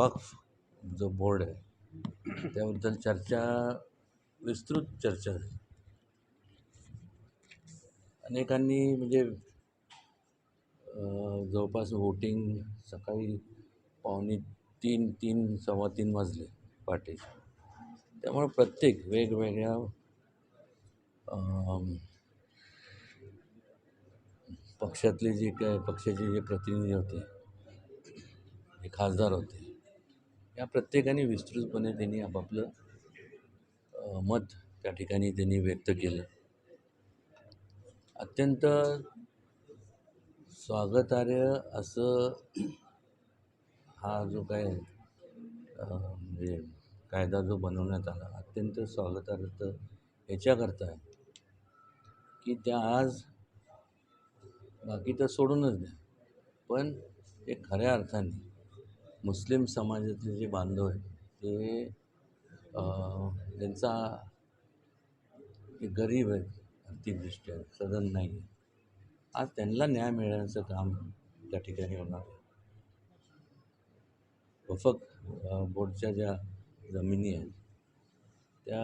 वक्फ जो बोर्ड आहे त्याबद्दल चर्चा विस्तृत चर्चा झाली. अनेकांनी म्हणजे जवळपास वोटिंग सकाळी पावणे तीन तीन सव्वा तीन वाजले पहाटे त्यामुळे प्रत्येक वेगवेगळ्या पक्षातले जे काय पक्षाचे जे प्रतिनिधी होते जे खासदार होते या प्रत्येकाने विस्तृतपणे त्यांनी आपापलं मत त्या ठिकाणी त्यांनी व्यक्त केलं. अत्यंत स्वागतार्ह असं हा जो काय म्हणजे कायदा जो बनवण्यात आला अत्यंत स्वागतार्थ तर याच्याकरता आहे. की त्या आज बाकी तर सोडूनच द्या. पण ते खऱ्या अर्थाने मुस्लिम समाजातले जे बांधव आहेत ते त्यांचा ते गरीब आहेत आर्थिकदृष्ट्या सदन नाही आहे आज त्यांना न्याय मिळण्याचं काम त्या ठिकाणी होणार आहे. वफक बोर्डच्या ज्या जमिनी आहेत त्या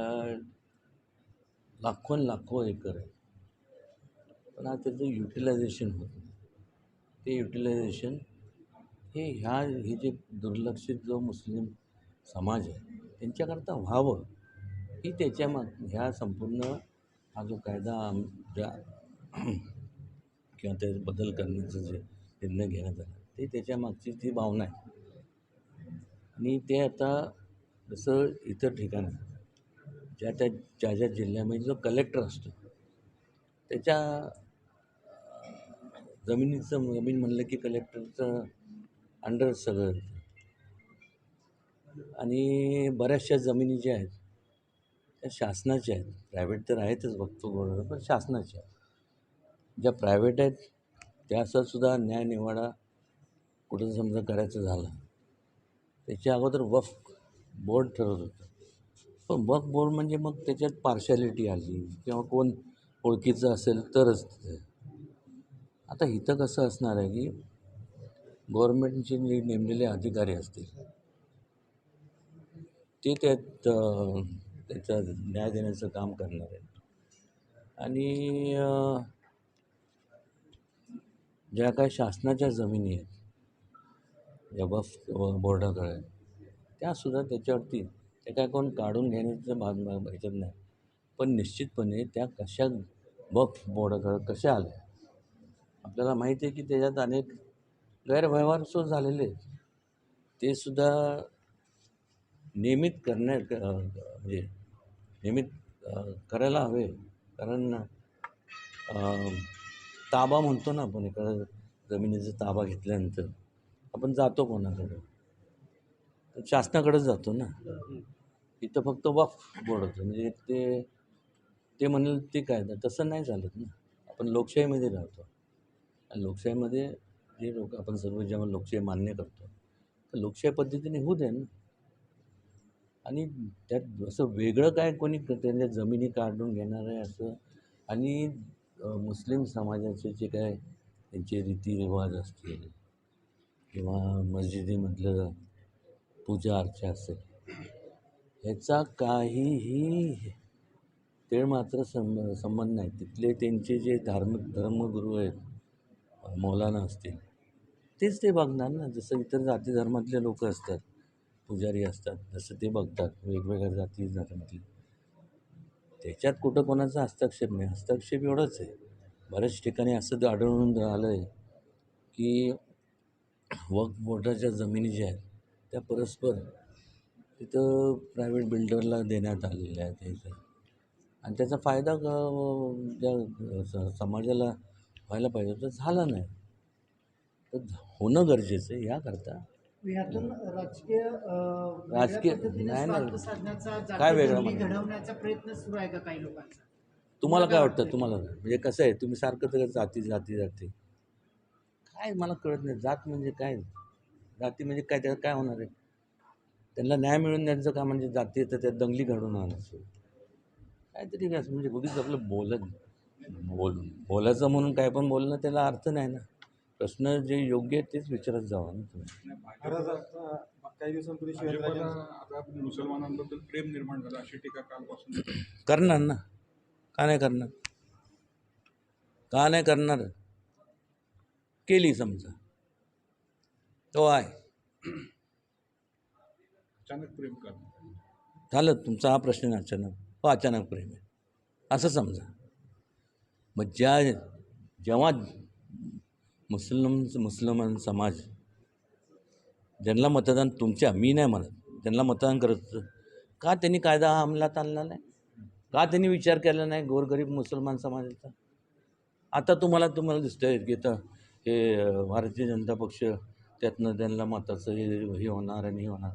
लाखोन लाखो एकर आहेत. पण आज त्याचं युटिलायझेशन होतं ते युटिलायझेशन हे ह्या हे जे दुर्लक्षित जो मुस्लिम समाज आहे त्यांच्याकरता व्हावं ही त्याच्या माग ह्या संपूर्ण हा जो कायदा आमच्या किंवा ते बदल करण्याचं जे निर्णय घेण्यात आला ते त्याच्या मागची ती भावना आहे. आणि ते आता जसं इतर ठिकाणी ज्या त्या ज्या ज्या जिल्ह्यामध्ये जो कलेक्टर असतो त्याच्या जमिनीचं जमीन म्हणलं की कलेक्टरचं अंडर सगळं आणि बऱ्याचशा जमिनी ज्या आहेत त्या शासनाच्या आहेत. प्रायव्हेट तर आहेतच बघतो बरोबर पण शासनाच्या आहेत. ज्या प्रायव्हेट आहेत त्याचासुद्धा न्यायनिवाडा न्याय निवाडा कुठं समजा करायचं झालं त्याच्या अगोदर वक्फ बोर्ड ठरवत होतं. पण वक्फ बोर्ड म्हणजे मग त्याच्यात पार्शॅलिटी आली किंवा कोण ओळखीचं असेल तरच आता इथं कसं असणार आहे की गव्हर्मेंटचे जे नेमलेले अधिकारी असतील ते त्यात त्याचा न्याय देण्याचं काम करणार आहेत. आणि ज्या काय शासनाच्या जमिनी आहेत या बफ बोर्डाकडे त्यासुद्धा त्याच्यावरती ते काय कोण काढून घेण्याचं भाग ह्याच्यात नाही. पण निश्चितपणे त्या कशा बफ बोर्डाकडं कशा आल्या आपल्याला माहिती आहे की त्याच्यात अनेक गैरव्यवहार सो झालेले आहेत. ते सुद्धा नियमित करण्या म्हणजे नियमित करायला हवे. कारण ताबा म्हणतो ना आपण एका जमिनीचा ताबा घेतल्यानंतर. आपण जातो कोणाकडं. शासनाकडेच जातो ना. इथं फक्त वक्फ बोर्ड होतं. म्हणजे ते ते म्हणेल ते काय? तसं नाही चालत ना. आपण लोकशाहीमध्ये राहतो. आणि लोकशाहीमध्ये जे लोक आपण सर्व जेव्हा लोकशाही मान्य करतो तर लोकशाही पद्धतीने होऊ दे ना. आणि त्यात असं वेगळं काय कोणी क- त्यांच्या जमिनी काढून घेणार आहे असं? आणि मुस्लिम समाजाचे जे काय त्यांचे रीतिरिवाज असतील किंवा मस्जिदीमधलं पूजा अर्चा असेल ह्याचा काहीही ते मात्र सं संबंध नाही. तिथले त्यांचे जे धार्मिक धर्मगुरू आहेत मौलाना असतील तेच ते बघणार ना. जसं इतर जाती धर्मातले लोक असतात पुजारी असतात जसं ते बघतात. वेगवेगळ्या जाती धर्मातले. त्याच्यात कुठं कोणाचा हस्तक्षेप नाही. हस्तक्षेप एवढंच आहे. बऱ्याच ठिकाणी असं ते आढळून आलं आहे की वक्फ बोर्डाच्या जमिनी ज्या आहेत त्या परस्पर तिथं प्रायव्हेट बिल्डरला देण्यात आलेल्या आहेत त्याचं आणि त्याचा फायदा ज्या स- समाजाला व्हायला पाहिजे तर झाला नाही. होणं गरजेचं आहे याकरता यातून राजकीय नाही, साधण्याचा काय वेगळं? घडवण्याचा प्रयत्न सुरू आहे का काही लोकांचा? तुम्हाला काय वाटतं? तुम्हाला? काय? म्हणजे कसं आहे तुम्ही सारखं तर जाती जाती जाती. काय मला कळत नाही जात म्हणजे काय? जाती म्हणजे काय त्यात काय होणार आहे? त्यांना न्याय मिळून द्यायचं का म्हणजे जाती तर त्यात दंगली घडवून आणायचं? काहीतरी असं म्हणजे उगीच आपलं बोलत बोल बोलायचं म्हणून काय पण बोलणं त्याला अर्थ नाही ना. प्रश्न जे योग्य आहे तेच विचारत जावा ना तुम्ही. खरंच आता काही दिवसांपूर्वी भाजपला शिवेंद्रराजे आता मुसलमानांबद्दल प्रेम निर्माण झालं अशी टीका कालपासून करणार ना. का नाही करणार? का नाही करणार? केली समजा. तो आहे. अचानक प्रेम करणं झालं तुमचा हा प्रश्न आहे अचानक. हो अचानक प्रेम आहे. असं समजा. मग ज्या जेव्हा मुस्लिम मुसलमान समाज ज्यांना मतदान तुमच्या मी नाही म्हणत ज्यांना मतदान करत का त्यांनी कायदा हा अंमलात आणला नाही? का त्यांनी विचार केला नाही गोरगरीब मुसलमान समाजाचा? आता तुम्हाला तुम्हाला दिसतंय की आता हे भारतीय जनता पक्ष त्यातनं त्यांना मताचं हे हे होणार आणि हे होणार.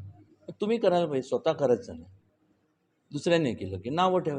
तुम्ही करायला पाहिजे स्वतः करायचं नाही. दुसऱ्याने केलं की नावं ठेवा